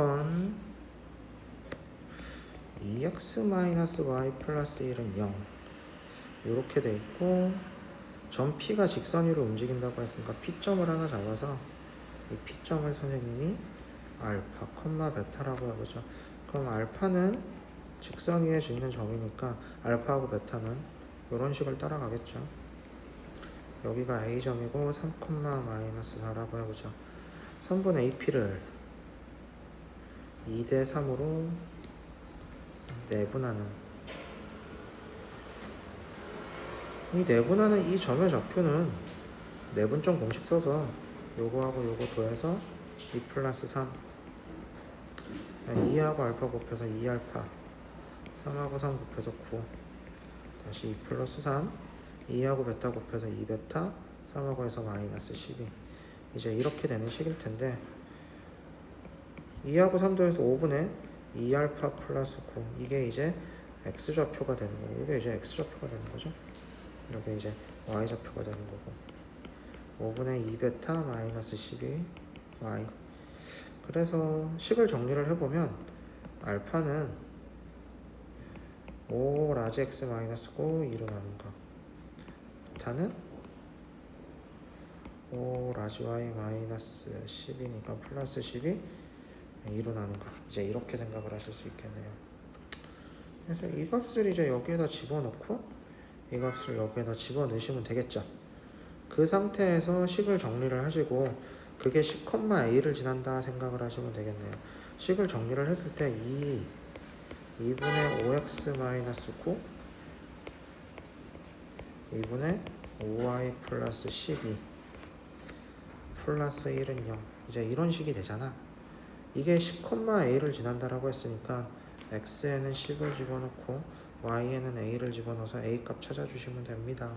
10번 2x-y 플러스 1은 0 이렇게 돼 있고 점 P가 직선 위로 움직인다고 했으니까 P점을 하나 잡아서 이 P점을 선생님이 알파, 콤마 베타라고 해보죠. 그럼 알파는 직선 위에 있는 점이니까 알파하고 베타는 이런 식을 따라가겠죠. 여기가 A점이고 3, 마이너스 4라고 해보죠. 선분 AP를 2대 3으로 내분하는. 이 내분하는 이 점의 좌표는 내분점 공식 써서 요거하고 요거 더해서 2 플러스 3 2하고 알파 곱해서 2알파. 3하고 3 곱해서 9 다시 2 플러스 3 2하고 베타 곱해서 2베타. 3하고 해서 마이너스 12 이제 이렇게 되는 식일 텐데 2하고 3 더해서 5분의 2알파 플러스 9 이게 이제 x좌표가 되는 거고 이게 이제 x좌표가 되는 거죠. 이렇게 이제 y좌표가 되는 거고. 5분의 2베타 마이너스 12 y. 그래서 식을 정리를 해보면 알파는 5 라지 x 마이너스 9 2로 나눈 거. 베타는 5 라지 y 마이너스 10이니까 플러스 10이 2로 나눈 거 이제 이렇게 생각을 하실 수 있겠네요. 그래서 이 값을 이제 여기에다 집어넣고 이 값을 여기에다 집어넣으시면 되겠죠. 그 상태에서 식을 정리를 하시고 그게 10,a를 지난다 생각을 하시면 되겠네요. 식을 정리를 했을 때 2, 2분의 5x 마이너스 9 2분의 5y 플러스 12 플러스 1은 0 이제 이런 식이 되잖아 이게 10,a를 지난다라고 했으니까 x에는 10을 집어넣고 y에는 a를 집어넣어서 a 값 찾아주시면 됩니다